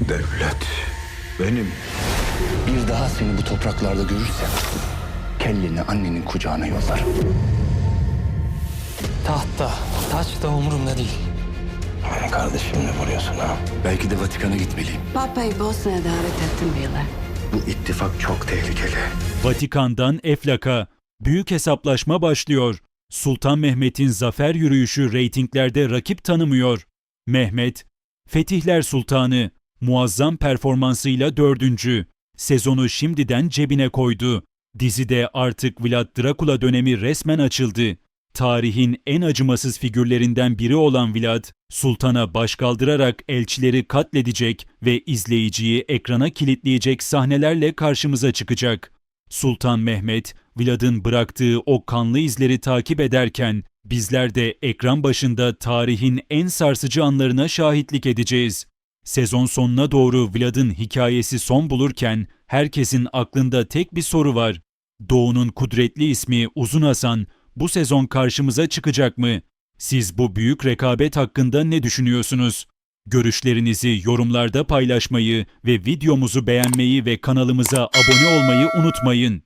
Devlet benim. Bir daha seni bu topraklarda görürsem kelleni annenin kucağına yollarım. Tahta, taç da umurumda değil. Beni kardeşimle vuruyorsun ha. Belki de Vatikan'a gitmeliyim. Papa'yı Bosna'ya davet ettim bile. Bu ittifak çok tehlikeli. Vatikan'dan Eflak'a büyük hesaplaşma başlıyor. Sultan Mehmet'in zafer yürüyüşü reytinglerde rakip tanımıyor. Mehmet, Fetihler Sultanı, muazzam performansıyla dördüncü. Sezonu şimdiden cebine koydu. Dizide artık Vlad Dracula dönemi resmen açıldı. Tarihin en acımasız figürlerinden biri olan Vlad, sultana baş kaldırarak elçileri katledecek ve izleyiciyi ekrana kilitleyecek sahnelerle karşımıza çıkacak. Sultan Mehmet, Vlad'ın bıraktığı o kanlı izleri takip ederken bizler de ekran başında tarihin en sarsıcı anlarına şahitlik edeceğiz. Sezon sonuna doğru Vlad'ın hikayesi son bulurken herkesin aklında tek bir soru var. Doğu'nun kudretli ismi Uzun Hasan bu sezon karşımıza çıkacak mı? Siz bu büyük rekabet hakkında ne düşünüyorsunuz? Görüşlerinizi yorumlarda paylaşmayı ve videomuzu beğenmeyi ve kanalımıza abone olmayı unutmayın.